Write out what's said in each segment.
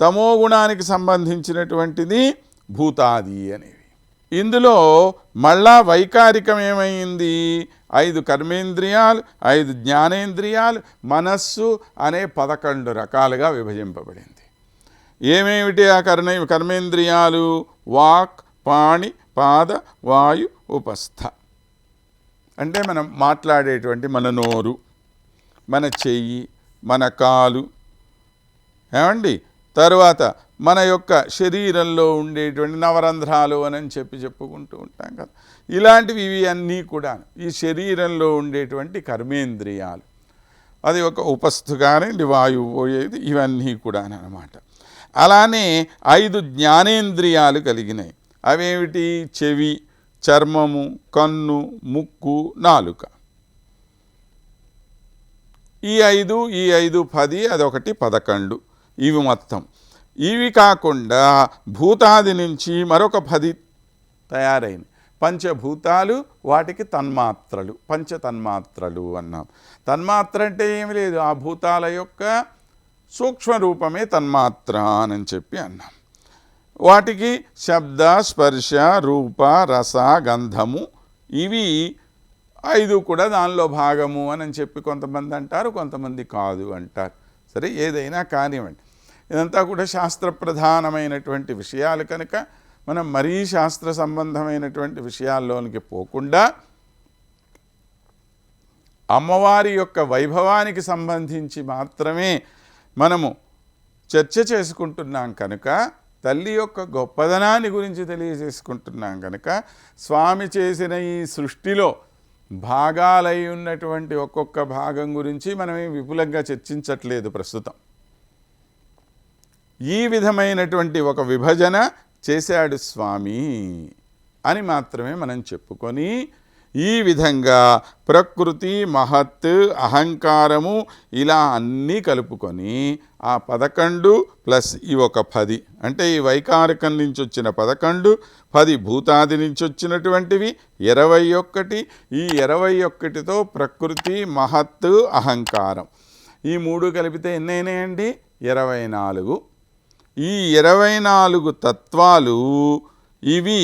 తమో గుణానికి సంబంధించినటువంటిది భూతాది అనేవి. ఇందులో మళ్ళా వైకారికం ఏమైంది? ఐదు కర్మేంద్రియాలు ఐదు జ్ఞానేంద్రియాలు మనస్సు అనే పదకొండు రకాలుగా విభజింపబడింది. ఏమేమిటి ఆ కర్ణ కర్మేంద్రియాలు? వాక్ పాణి పాద వాయు ఉపస్థ. అంటే మనం మాట్లాడేటువంటి మన నోరు మన చెయ్యి మన కాలు. ఏమండి? తరువాత మన యొక్క శరీరంలో ఉండేటువంటి నవరంధ్రాలు అని చెప్పి చెప్పుకుంటూ ఉంటాం కదా. ఇలాంటివి ఇవి అన్నీ కూడా ఈ శరీరంలో ఉండేటువంటి కర్మేంద్రియాలు. అది ఒక ఉపస్థు కానివ్వండి వాయువు పోయేది ఇవన్నీ కూడా అనమాట అలానే ఐదు జ్ఞానేంద్రియాలు కలిగినాయి. అవేమిటి? చెవి చర్మము కన్ను ముక్కు నాలుక. ఈ ఐదు ఈ ఐదు పది అదొకటి పదకొండు. ఇవి మొత్తం. ఇవి కాకుండా భూతాది నుంచి మరొక పది తయారైనవి పంచభూతాలు వాటికి తన్మాత్రలు పంచ తన్మాత్రలు అన్నాం. తన్మాత్ర అంటే ఏమి లేదు ఆ భూతాల యొక్క సూక్ష్మ రూపమే తన్మాత్ర అని చెప్పి అన్నాం. వాటికి శబ్ద స్పర్శ రూప రస గంధము ఇవి ఐదు కూడా దానిలో భాగము అని చెప్పి కొంతమంది అంటారు కొంతమంది కాదు అంటారు. సరే ఏదైనా కానివ్వండి. ఇదంతా కూడా శాస్త్ర ప్రధానమైనటువంటి విషయాలు కనుక మనం మరీ శాస్త్ర సంబంధమైనటువంటి విషయాల్లోనికి పోకుండా అమ్మవారి యొక్క వైభవానికి సంబంధించి మాత్రమే మనము చర్చ చేసుకుంటున్నాం కనుక తల్లి యొక్క గొప్పదనాన్ని గురించి తెలియజేసుకుంటున్నాం కనుక స్వామి చేసిన ఈ సృష్టిలో భాగాలై ఉన్నటువంటి ఒక్కొక్క భాగం గురించి మనం విపులంగా చర్చించట్లేదు ప్రస్తుతం. ఈ విధమైనటువంటి ఒక విభజన చేశాడు స్వామి అని మాత్రమే మనం చెప్పుకొని ఈ విధంగా ప్రకృతి మహత్ అహంకారము ఇలా అన్నీ కలుపుకొని ఆ పదకొండు ప్లస్ ఈ ఒక పది అంటే ఈ వైకారికం నుంచి వచ్చిన పదకొండు పది భూతాది నుంచి వచ్చినటువంటివి ఇరవై ఒక్కటి. ఈ ఇరవై ఒక్కటితో ప్రకృతి మహత్ అహంకారం. ఈ మూడు కలిపితే ఎన్నైనాయండి? ఇరవై నాలుగు. ఈ ఇరవై నాలుగు తత్వాలు ఇవి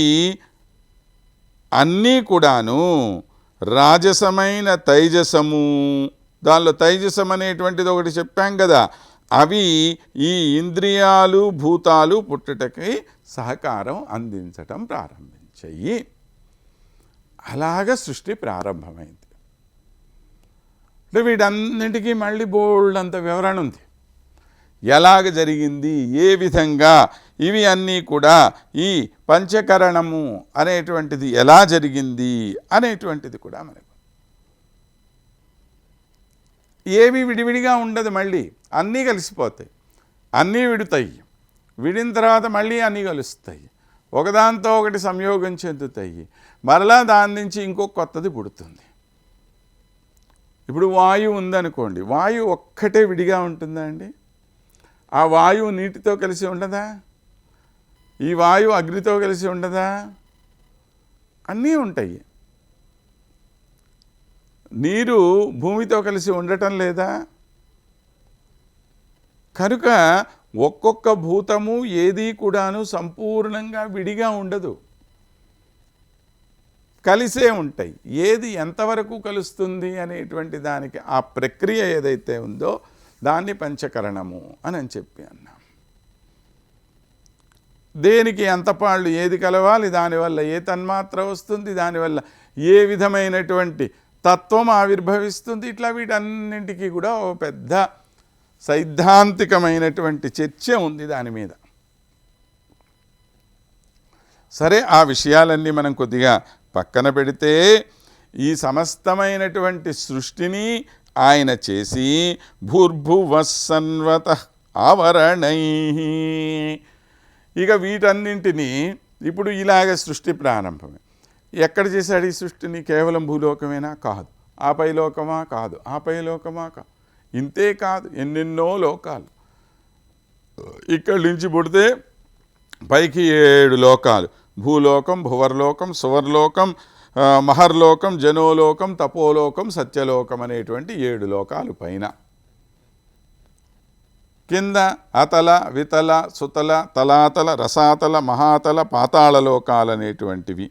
అన్నీ కూడాను రాజసమైన తైజసము. దానిలో తైజసం అనేటువంటిది ఒకటి చెప్పాం కదా. అవి ఈ ఇంద్రియాలు భూతాలు పుట్టుటకి సహకారం అందించటం ప్రారంభించాయి. అలాగ సృష్టి ప్రారంభమైంది. అంటే వీటన్నిటికీ మళ్ళీ బోల్డ్ అంత వివరణ ఉంది. ఎలాగ జరిగింది? ఏ విధంగా? ఇవి అన్నీ కూడా ఈ పంచకరణము అనేటువంటిది ఎలా జరిగింది అనేటువంటిది కూడా మనకు. ఏవి విడివిడిగా ఉండదు మళ్ళీ అన్నీ కలిసిపోతాయి. అన్నీ విడుతాయి. విడిన తర్వాత మళ్ళీ అన్నీ కలుస్తాయి. ఒకదాంతో ఒకటి సంయోగం చెందుతాయి. మరలా దాని నుంచి ఇంకో కొత్తది పుడుతుంది. ఇప్పుడు వాయువు ఉందనుకోండి వాయువు ఒక్కటే విడిగా ఉంటుందా అండి? ఆ వాయువు నీటితో కలిసి ఉండదా? ఈ వాయువు అగ్నితో కలిసి ఉండదా? అన్నీ ఉంటాయి. నీరు భూమితో కలిసి ఉండటం లేదా? కనుక ఒక్కొక్క భూతము ఏది కూడాను సంపూర్ణంగా విడిగా ఉండదు. కలిసే ఉంటాయి. ఏది ఎంతవరకు కలుస్తుంది అనేటువంటి దానికి ఆ ప్రక్రియ ఏదైతే ఉందో దాన్ని పంచకరణము అని అని చెప్పి అన్నాం. దేనికి ఎంత పాళ్ళు? ఏది కలవాలి? దానివల్ల ఏ తన్మాత్ర వస్తుంది? దానివల్ల ఏ విధమైనటువంటి తత్వం ఆవిర్భవిస్తుంది? ఇట్లా వీటన్నింటికి కూడా ఓ పెద్ద సైద్ధాంతికమైనటువంటి చర్చ ఉంది దాని మీద. సరే ఆ విషయాలన్నీ మనం కొద్దిగా పక్కన పెడితే ఈ సమస్తమైనటువంటి సృష్టిని ఆయన చేసి భూర్భువసన్వత ఆవరణై ఇక వీటన్నింటినీ ఇప్పుడు ఇలాగ సృష్టి ప్రారంభమే. ఎక్కడ చేశాడు ఈ సృష్టిని? కేవలం భూలోకమేనా? కాదు. ఆపై లోకమా? కాదు. ఆపై లోకమా? కాదు ఇంతే కాదు. ఎన్నెన్నో లోకాలు. ఇక్కడి నుంచి పుడితే పైకి ఏడు లోకాలు. భూలోకం భువర్లోకం సువర్లోకం మహర్లోకం జనోలోకం తపోలోకం సత్యలోకం అనేటువంటి ఏడు లోకాలు పైన. కింద అతల వితల సుతల తలాతల రసాతల మహాతల పాతాళ లోకాలు అనేటువంటివి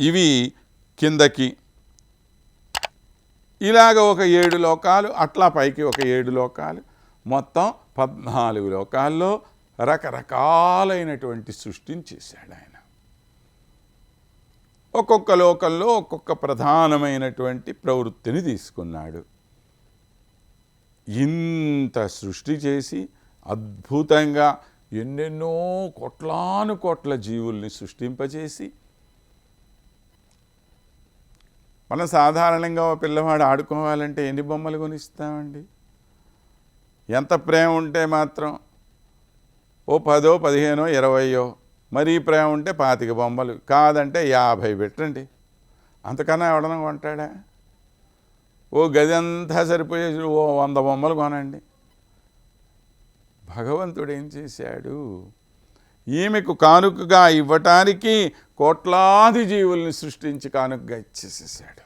ఇవి కిందకి. ఇలాగ ఒక ఏడు లోకాలు అట్లా పైకి ఒక ఏడు లోకాలు. మొత్తం పద్నాలుగు లోకాల్లో రకరకాలైనటువంటి సృష్టిని చేశాడు ఆయన. ఒక్కొక్క లోకంలో ఒక్కొక్క ప్రధానమైనటువంటి ప్రవృత్తిని తీసుకున్నాడు. ఇంత సృష్టి చేసి అద్భుతంగా ఎన్నెన్నో కోట్లాను కోట్ల జీవుల్ని సృష్టింపజేసి మనం సాధారణంగా ఓ పిల్లవాడు ఆడుకోవాలంటే ఎన్ని బొమ్మలు కొనిస్తామండి? ఎంత ప్రేమ ఉంటే మాత్రం ఓ పదో పదిహేనో ఇరవయో మరీ ప్రేమ ఉంటే పాతిక బొమ్మలు కాదంటే యాభై పెట్టండి. అంతకన్నా ఎవడన్నా కొంటాడా? ఓ గది అంతా సరిపోయేసి ఓ వంద బొమ్మలు కొనండి. భగవంతుడు ఏం చేశాడు? ఈమెకు కానుకగా ఇవ్వటానికి కోట్లాది జీవుల్ని సృష్టించి కానుకగా ఇచ్చేసేసాడు.